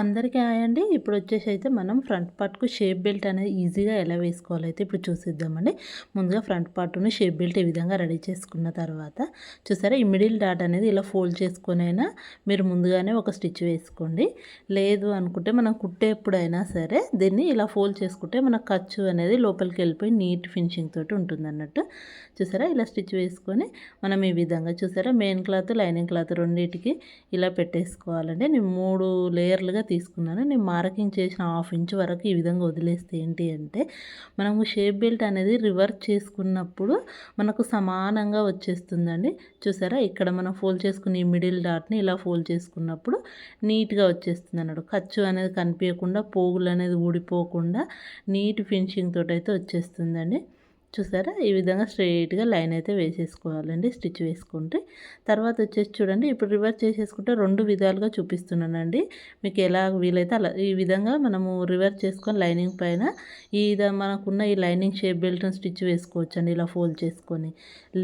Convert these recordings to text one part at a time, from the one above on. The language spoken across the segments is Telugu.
అందరికీ ఆయండి అండి. ఇప్పుడు వచ్చేసి అయితే మనం ఫ్రంట్ పార్ట్కు షేప్ బెల్ట్ అనేది ఈజీగా ఎలా వేసుకోవాలో అయితే ఇప్పుడు చూసిద్దామండి. ముందుగా ఫ్రంట్ పార్ట్ను షేప్ బెల్ట్ ఈ విధంగా రెడీ చేసుకున్న తర్వాత చూసారా ఈ మిడిల్ డాట్ అనేది ఇలా ఫోల్డ్ చేసుకునైనా మీరు ముందుగానే ఒక స్టిచ్ వేసుకోండి. లేదు అనుకుంటే మనం కుట్టేప్పుడైనా సరే దీన్ని ఇలా ఫోల్డ్ చేసుకుంటే మన ఖర్చు అనేది లోపలికి వెళ్ళిపోయి నీట్ ఫినిషింగ్ తోటి ఉంటుంది అన్నట్టు చూసారా ఇలా స్టిచ్ వేసుకొని మనం ఈ విధంగా చూసారా మెయిన్ క్లాత్ లైనింగ్ క్లాత్ రెండింటికి ఇలా పెట్టేసుకోవాలండి. నేను మూడు లేయర్లుగా తీసుకున్నాను. నేను మార్కింగ్ చేసిన హాఫ్ ఇంచ్ వరకు ఈ విధంగా వదిలేస్తే ఏంటి అంటే మనము షేప్ బెల్ట్ అనేది రివర్స్ చేసుకున్నప్పుడు మనకు సమానంగా వచ్చేస్తుందండి. చూసారా? ఇక్కడ మనం ఫోల్డ్ చేసుకుని ఈ మిడిల్ డాట్ని ఇలా ఫోల్డ్ చేసుకున్నప్పుడు నీట్గా వచ్చేస్తుంది అన్నాడు ఖర్చు అనేది కనిపించకుండా పోగులు అనేది ఊడిపోకుండా నీట్ ఫినిషింగ్ తోటైతే అయితే వచ్చేస్తుందండి. చూసారా? ఈ విధంగా స్ట్రైట్గా లైన్ అయితే వేసేసుకోవాలండి. స్టిచ్ వేసుకుంటే. తర్వాత వచ్చేసి చూడండి ఇప్పుడు రివర్స్ చేసేసుకుంటే రెండు విధాలుగా చూపిస్తున్నానండి. మీకు ఎలా వీలైతే అలా ఈ విధంగా మనము రివర్స్ చేసుకొని లైనింగ్ పైన ఈ మనకున్న ఈ లైనింగ్ షేప్ బెల్ట్ను స్టిచ్ వేసుకోవచ్చు అండి ఇలా ఫోల్డ్ చేసుకొని.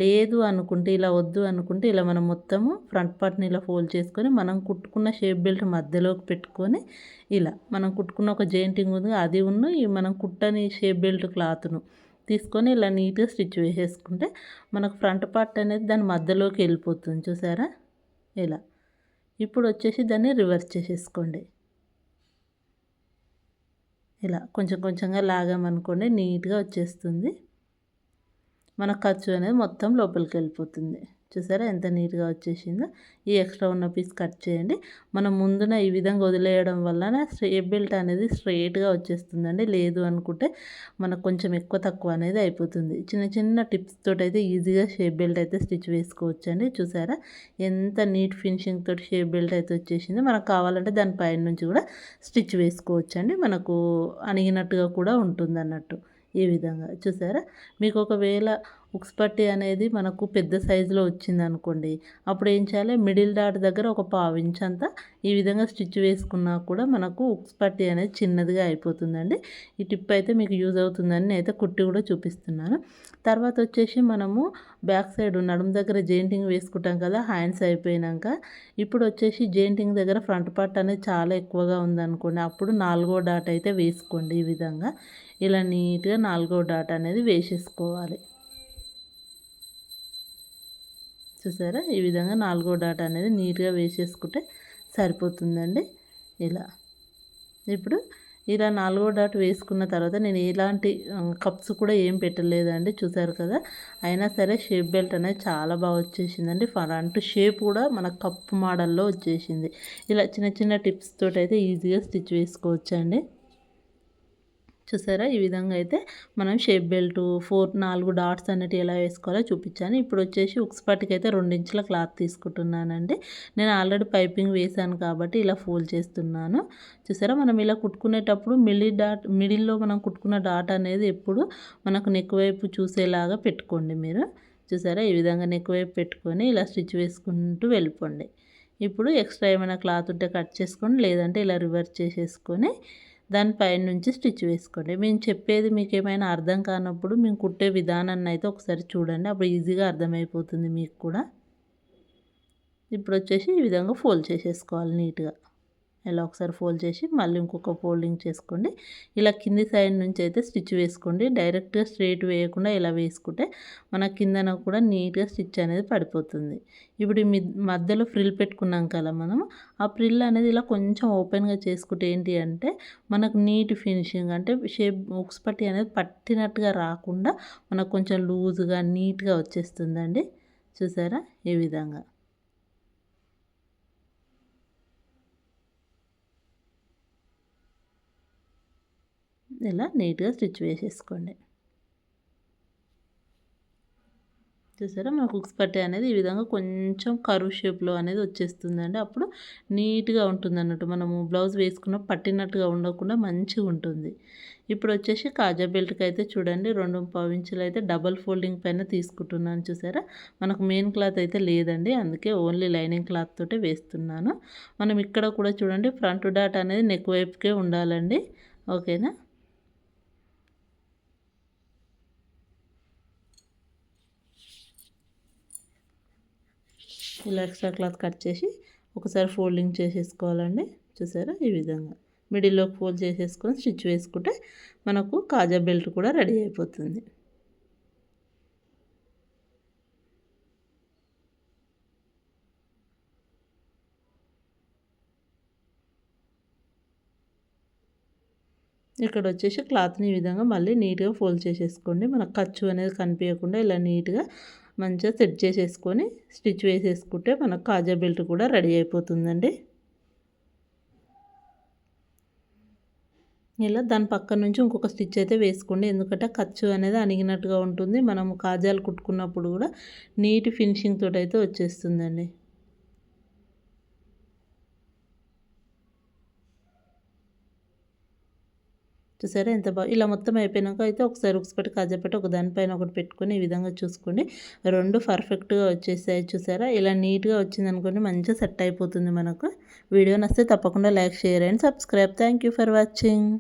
లేదు అనుకుంటే ఇలా వద్దు అనుకుంటే ఇలా మనం మొత్తము ఫ్రంట్ పార్ట్ని ఇలా ఫోల్డ్ చేసుకొని మనం కుట్టుకున్న షేప్ బెల్ట్ మధ్యలోకి పెట్టుకొని ఇలా మనం కుట్టుకున్న ఒక జెయింటింగ్ ఉంది అది ఉన్న ఈ మనం కుట్టని షేప్ బెల్ట్ క్లాత్ను తీసుకొని ఇలా నీట్గా స్టిచ్ వేసేసుకుంటే మనకు ఫ్రంట్ పార్ట్ అనేది దాని మధ్యలోకి వెళ్ళిపోతుంది. చూసారా? ఇలా. ఇప్పుడు వచ్చేసి దాన్ని రివర్స్ చేసేసుకోండి. ఇలా. కొంచెం కొంచెంగా లాగామనుకోండి నీట్గా వచ్చేస్తుంది. మన ఖర్చు అనేది మొత్తం లోపలికి వెళ్ళిపోతుంది. చూసారా? ఎంత నీట్గా వచ్చేసిందో. ఈ ఎక్స్ట్రా ఉన్న పీస్ కట్ చేయండి. మనం ముందున ఈ విధంగా వదిలేయడం వలన స్ట్రే బెల్ట్ అనేది స్ట్రైట్గా వచ్చేస్తుందండి. లేదు అనుకుంటే మనకు కొంచెం ఎక్కువ తక్కువ అనేది అయిపోతుంది. చిన్న చిన్న టిప్స్ తోటి అయితే ఈజీగా షేప్ బెల్ట్ అయితే స్టిచ్ వేసుకోవచ్చండి. చూసారా? ఎంత నీట్ ఫినిషింగ్ తోటి షేప్ బెల్ట్ అయితే వచ్చేసింది. మనకు కావాలంటే దాని పైన నుంచి కూడా స్టిచ్ వేసుకోవచ్చండి. మనకు అణిగినట్టుగా కూడా ఉంటుంది అన్నట్టు ఈ విధంగా. చూసారా? మీకు ఒకవేళ ఉక్స్ పట్టి అనేది మనకు పెద్ద సైజులో వచ్చింది అనుకోండి అప్పుడు ఏం చేయాలి? మిడిల్ డాట్ దగ్గర ఒక పావు ఇంచ్ అంతా ఈ విధంగా స్టిచ్ వేసుకున్నా కూడా మనకు ఉక్స్ పట్టి అనేది చిన్నదిగా అయిపోతుందండి. ఈ టిప్ అయితే మీకు యూజ్ అవుతుందని నేనైతే కుట్టి కూడా చూపిస్తున్నాను. తర్వాత వచ్చేసి మనము బ్యాక్ సైడ్ నడుము దగ్గర జెయింటింగ్ వేసుకుంటాం కదా హ్యాండ్స్ అయిపోయినాక. ఇప్పుడు వచ్చేసి జెయింటింగ్ దగ్గర ఫ్రంట్ పార్ట్ అనేది చాలా ఎక్కువగా ఉందనుకోండి అప్పుడు నాలుగో డాట్ అయితే వేసుకోండి ఈ విధంగా. ఇలా నీట్గా నాలుగో డాట్ అనేది వేసేసుకోవాలి. చూసారా? ఈ విధంగా నాలుగో డాట్ అనేది నీట్గా వేసేసుకుంటే సరిపోతుందండి. ఇలా. ఇప్పుడు ఇలా నాలుగో డాట్ వేసుకున్న తర్వాత నేను ఎలాంటి కప్స్ కూడా ఏం పెట్టలేదండి. చూసారు కదా? అయినా సరే షేప్ బెల్ట్ అనేది చాలా బాగా వచ్చేసిందండి. ఫ్రంట్ షేప్ కూడా మన కప్ మోడల్లో వచ్చేసింది. ఇలా చిన్న చిన్న టిప్స్ తోటి అయితే ఈజీగా స్టిచ్ వేసుకోవచ్చండి. చూసారా? ఈ విధంగా అయితే మనం షేప్ బెల్ట్ ఫోర్ నాలుగు డాట్స్ అనేవి ఎలా వేసుకోవాలో చూపించాను. ఇప్పుడు వచ్చేసి ఉక్స్ పట్టికి అయితే రెండించుల క్లాత్ తీసుకుంటున్నానండి. నేను ఆల్రెడీ పైపింగ్ వేసాను కాబట్టి ఇలా ఫోల్డ్ చేస్తున్నాను. చూసారా? మనం ఇలా కుట్టుకునేటప్పుడు మిడిల్ డాట్ మిడిల్లో మనం కుట్టుకున్న డాట్ అనేది ఎప్పుడు మనకు నెక్ వైపు చూసేలాగా పెట్టుకోండి మీరు. చూసారా? ఈ విధంగా నెక్ వైపు పెట్టుకొని ఇలా స్టిచ్ వేసుకుంటూ వెళ్ళిపోండి. ఇప్పుడు ఎక్స్ట్రా ఏమైనా క్లాత్ ఉంటే కట్ చేసుకోండి లేదంటే ఇలా రివర్స్ చేసేసుకొని దానిపైన నుంచి స్టిచ్ వేసుకోండి. మేము చెప్పేది మీకు ఏమైనా అర్థం కానప్పుడు మేము కుట్టే విధానాన్ని అయితే ఒకసారి చూడండి. అప్పుడు ఈజీగా అర్థమైపోతుంది మీకు కూడా. ఇప్పుడు వచ్చేసి ఈ విధంగా ఫోల్డ్ చేసేసుకోవాలి నీట్గా. ఇలా ఒకసారి ఫోల్డ్ చేసి మళ్ళీ ఇంకొక ఫోల్డింగ్ చేసుకోండి. ఇలా కింది సైడ్ నుంచి అయితే స్టిచ్ వేసుకోండి. డైరెక్ట్గా స్ట్రైట్ వేయకుండా ఇలా వేసుకుంటే మన కిందన కూడా నీట్గా స్టిచ్ అనేది పడిపోతుంది. ఇప్పుడు మీ మధ్యలో ఫ్రిల్ పెట్టుకున్నాం కదా మనం ఆ ఫ్రిల్ అనేది ఇలా కొంచెం ఓపెన్గా చేసుకుంటే ఏంటి అంటే మనకు నీట్ ఫినిషింగ్ అంటే షేప్ ఉక్స్ పట్టి అనేది పట్టినట్టుగా రాకుండా మనకు కొంచెం లూజ్గా నీట్గా వచ్చేస్తుందండి. చూసారా? ఈ విధంగా. ఇలా నీట్గా స్టిచ్ వేసేసుకోండి. చూసారా? మన కుక్స్ పట్టే అనేది ఈ విధంగా కొంచెం కరువు షేప్లో అనేది వచ్చేస్తుందండి. అప్పుడు నీట్గా ఉంటుంది అన్నట్టు మనము బ్లౌజ్ వేసుకున్న పట్టినట్టుగా ఉండకుండా మంచిగా ఉంటుంది. ఇప్పుడు వచ్చేసి కాజా బెల్ట్కి అయితే చూడండి రెండు పావించులు అయితే డబల్ ఫోల్డింగ్ పైన తీసుకుంటున్నాను చూసారా? మనకు మెయిన్ క్లాత్ అయితే లేదండి అందుకే ఓన్లీ లైనింగ్ క్లాత్ తోటే వేస్తున్నాను. మనం ఇక్కడ కూడా చూడండి ఫ్రంట్ డాట్ అనేది నెక్ వైపుకే ఉండాలండి. ఓకేనా? ఇలా ఎక్స్ట్రా క్లాత్ కట్ చేసి ఒకసారి ఫోల్డింగ్ చేసేసుకోవాలండి. చూసారా? ఈ విధంగా. మిడిల్లోకి ఫోల్డ్ చేసేసుకొని స్టిచ్ వేసుకుంటే మనకు కాజా బెల్ట్ కూడా రెడీ అయిపోతుంది. ఇక్కడ వచ్చేసి క్లాత్ని ఈ విధంగా మళ్ళీ నీట్గా ఫోల్డ్ చేసేసుకోండి. మనకు ఖర్చు అనేది కనిపించకుండా ఇలా నీట్గా మంచిగా సెట్ చేసేసుకొని స్టిచ్ వేసేసుకుంటే మనకు కాజా బెల్ట్ కూడా రెడీ అయిపోతుందండి. ఇలా దాని పక్క నుంచి ఇంకొక స్టిచ్ అయితే వేసుకోండి. ఎందుకంటే ఖర్చు అనేది అణిగినట్టుగా ఉంటుంది. మనం కాజాలు కుట్టుకున్నప్పుడు కూడా నీట్ ఫినిషింగ్ తోటి అయితే వచ్చేస్తుందండి. చూసారా? ఎంత బాగా ఇలా మొత్తం అయిపోయినాక అయితే ఒకసారి ఒకసారి కాజాపెట్టి ఒక దానిపైన ఒకటి పెట్టుకొని ఈ విధంగా చూసుకోండి. రెండు పర్ఫెక్ట్గా వచ్చేసాయి చూసారా? ఇలా నీట్గా వచ్చింది అనుకోండి మంచిగా సెట్ అయిపోతుంది మనకు. వీడియో నస్తే తప్పకుండా like share and subscribe. Thank you for watching.